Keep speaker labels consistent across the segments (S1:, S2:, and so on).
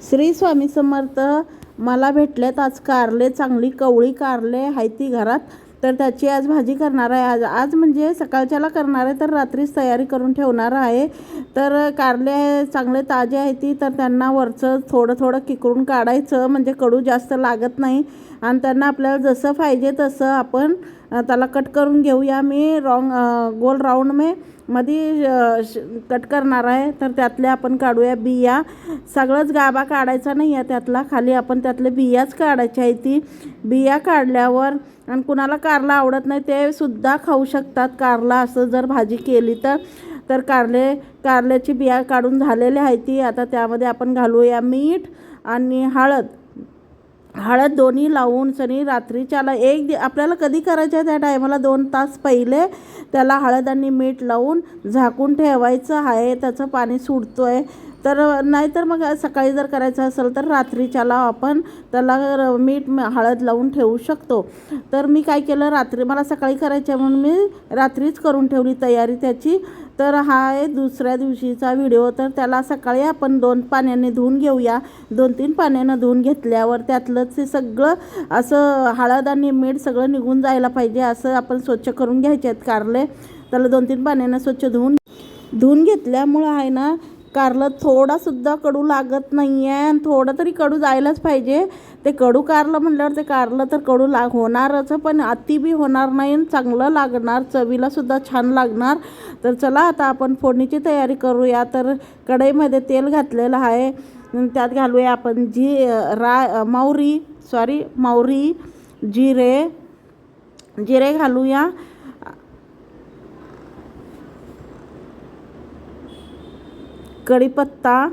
S1: श्री स्वामी समर्थ मला भेटलेत आज कारले चांगली कवळी कारले आहे ती घरात. तर त्याची आज भाजी करणार आहे. आज आज म्हणजे सकाळच्याला करणार आहे तर रात्रीच तयारी करून ठेवणार आहे. तर कारले चांगले ताजे आहे ती तर त्यांना वरचं थोडं थोडं किकरून काढायचं म्हणजे कडू जास्त लागत नाही. आणि त्यांना आपल्याला जसं पाहिजे तसं आपण त्याला कट करून घेऊया. मी रॉंग गोल राऊंड मे मध्ये श- कट करणार आहे. तर त्यातल्या आपण काढूया बिया. सगळंच गाभा काढायचा नाही आहे त्यातला. खाली आपण त्यातले बियाच काढायची आहे ती. बिया काढल्यावर आणि कुणाला कारला आवडत नाही ते सुद्धा खाऊ शकतात. कारला असं जर भाजी केली तर तर कारले कारल्याची बिया काढून झालेल्या आहे ती. आता त्यामध्ये आपण घालूया मीठ आणि हळद. हळद दोन्ही लावून सनी रात्रीच्याला एक दि आपल्याला कधी करायचं आहे त्या टायमाला दोन तास पहिले त्याला हळद आणि मीठ लावून झाकून ठेवायचं आहे त्याचं पाणी सुटतो आहे तर नाहीतर मग सकाळी जर करायचं असेल तर रात्रीच्याला आपण त्याला मीठ हळद लावून ठेवू शकतो. तर मी काय केलं रात्री मला सकाळी करायचं आहे म्हणून मी रात्रीच करून ठेवली तयारी त्याची. तर हा आहे दुसऱ्या दिवशीचा व्हिडिओ. तर त्याला सकाळी आपण दोन पाण्याने धुवून घेऊया. दोन तीन पाण्यानं धुवून घेतल्यावर त्यातलं ते सगळं असं हळद आणि मीठ सगळं निघून जायला पाहिजे असं आपण स्वच्छ करून घ्यायचे आहेत कारले. त्याला दोन तीन पाण्यानं स्वच्छ धुवून धुवून घेतल्यामुळं आहे ना कारलं थोडासुद्धा कडू लागत नाही आहे आणि थोडं तरी कडू जायलाच पाहिजे. ते कडू कारलं म्हटल्यावर ते कारलं तर कडू लाग होणारच पण अति बी होणार नाही आणि चांगलं लागणार चवीलासुद्धा छान लागणार. तर चला आता आपण फोडणीची तयारी करूया. तर कढईमध्ये तेल घातलेलं आहे. त्यात घालूया आपण जी रा मावरी सॉरी मावरी जिरे जिरे घालूया. कढीपत्ता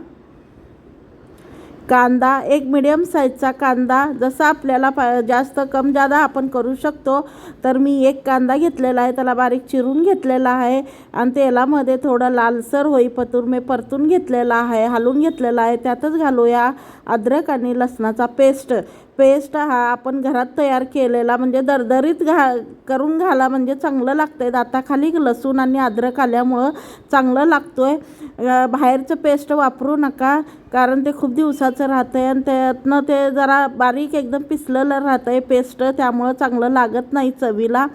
S1: कांदा एक मिडियम साईजचा कांदा. जसा आपल्याला पा जास्त कम जादा आपण करू शकतो तर मी एक कांदा घेतलेला आहे त्याला बारीक चिरून घेतलेला आहे. आणि तेलामध्ये थोडं लालसर होईपतूर मी परतून घेतलेला आहे हलवून घेतलेला आहे. त्यातच घालूया अद्रक आणि लसणाचा पेस्ट पेस्ट हा आपण घरात तयार केलेला म्हणजे दरदरीत घा करून घाला म्हणजे चांगलं लागतं आहे दाताखाली लसूण आणि अद्रक आल्यामुळं चांगलं लागतो आहे बाहेरचं पेस्ट वापरू नका कारण ते खूप दिवसाचं राहतं आहे आणि त्यातनं ते जरा बारीक एकदम पिसलेलं राहतं आहे पेस्ट त्यामुळं चांगलं लागत नाही चवीला.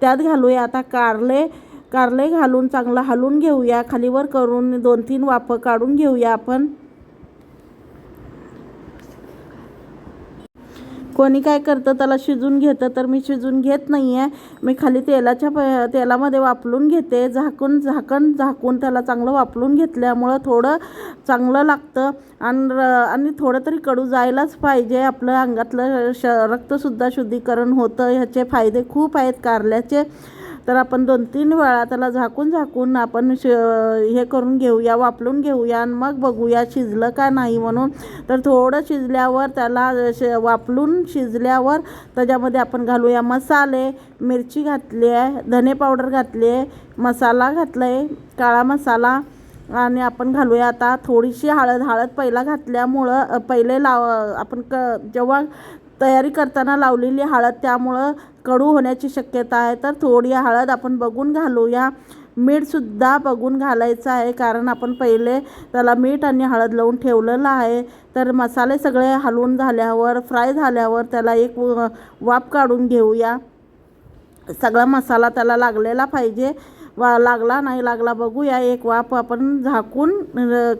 S1: त्यात घालूया आता कारले कारले घालून चांगलं हलवून घेऊया. खालीवर करून दोन तीन वाफं काढून घेऊया आपण. कोणी काय करतं त्याला शिजून घेतं तर मी शिजून घेत नाही आहे मी खाली तेलाच्या प तेलामध्ये वापरून घेते. झाकून झाकण झाकून त्याला चांगलं वापरून घेतल्यामुळं थोडं चांगलं लागतं. आणि र- आणि थोडं तरी कडू जायलाच पाहिजे. आपलं अंगातलं श रक्तसुद्धा शुद्धीकरण होतं. ह्याचे फायदे खूप आहेत. कारल्याचे तर आपण दोन तीन वेळा त्याला झाकून झाकून आपण श हे करून घेऊया वापरून घेऊया आणि मग बघूया शिजलं का नाही म्हणून. तर थोडं शिजल्यावर त्याला श वापरून शिजल्यावर त्याच्यामध्ये आपण घालूया मसाले. मिरची घातली आहे धने पावडर घातली आहे मसाला घातला आहे काळा मसाला. आणि आपण घालूया आता थोडीशी हळद. हळद पहिला घातल्यामुळं पहिले लाव आपण क जेव्हा तयारी करताना लावलेली हळद त्यामुळं कडू होण्याची शक्यता आहे. तर थोडी हळद आपण बघून घालूया. मीठसुद्धा बघून घालायचं आहे कारण आपण पहिले त्याला मीठ आणि हळद लावून ठेवलेलं आहे. तर मसाले सगळे हलवून झाल्यावर फ्राय झाल्यावर त्याला एक वाफ काढून घेऊया. सगळा मसाला त्याला लागलेला पाहिजे. वा लागला नाही लागला बघूया. एक वाफ आपण झाकून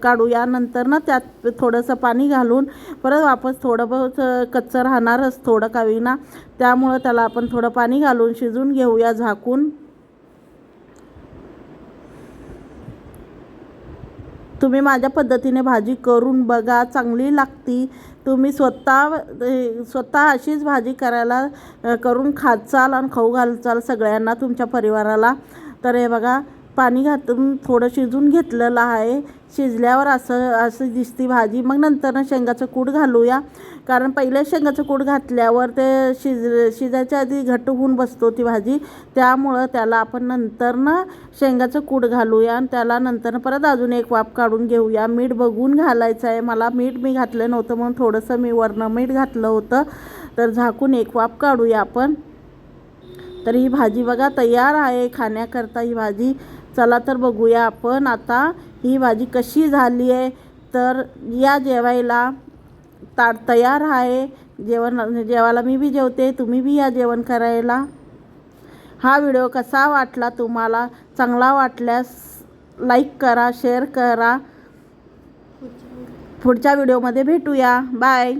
S1: काढूया. नंतर ना त्यात थोडंसं पाणी घालून परत वापस थोडं बहुत कच्चं राहणारच थोडं काविना त्यामुळं त्याला आपण थोडं पाणी घालून शिजून घेऊया झाकून. तुम्ही माझ्या पद्धतीने भाजी करून बघा. चांगली लागती. तुम्ही स्वतः स्वतः अशीच भाजी करायला करून खाचाल आणि खाऊ घालचाल सगळ्यांना तुमच्या परिवाराला. तर हे बघा पाणी घातून थोडं शिजून घेतलेलं आहे. शिजल्यावर असं असं दिसती भाजी. मग नंतरनं शेंगाचं कूट घालूया. कारण पहिले शेंगाचं कूट घातल्यावर ते शिज शिजायच्या आधी घट्ट होऊन बसतो ती भाजी. त्यामुळं त्याला आपण नंतरनं शेंगाचं कूट घालूया आणि त्याला नंतरनं परत अजून एक वाफ काढून घेऊया. मीठ बघून घालायचं आहे. मला मीठ मी घातलं नव्हतं म्हणून थोडंसं मी वरनं मीठ घातलं होतं. तर झाकून एक वाफ काढूया आपण. तर ही भाजी बघा तयार आहे खाण्याकरता ही भाजी. चला तर बघूया आपण आता ही भाजी कशी झाली आहे. तर या जेवायला ताट तयार आहे. जेवण जेवायला मी बी जेवते तुम्ही बी या जेवण करायला. हा व्हिडिओ कसा वाटला तुम्हाला? चांगला वाटल्यास लाईक करा शेअर करा. पुढच्या व्हिडिओमध्ये भेटूया. बाय.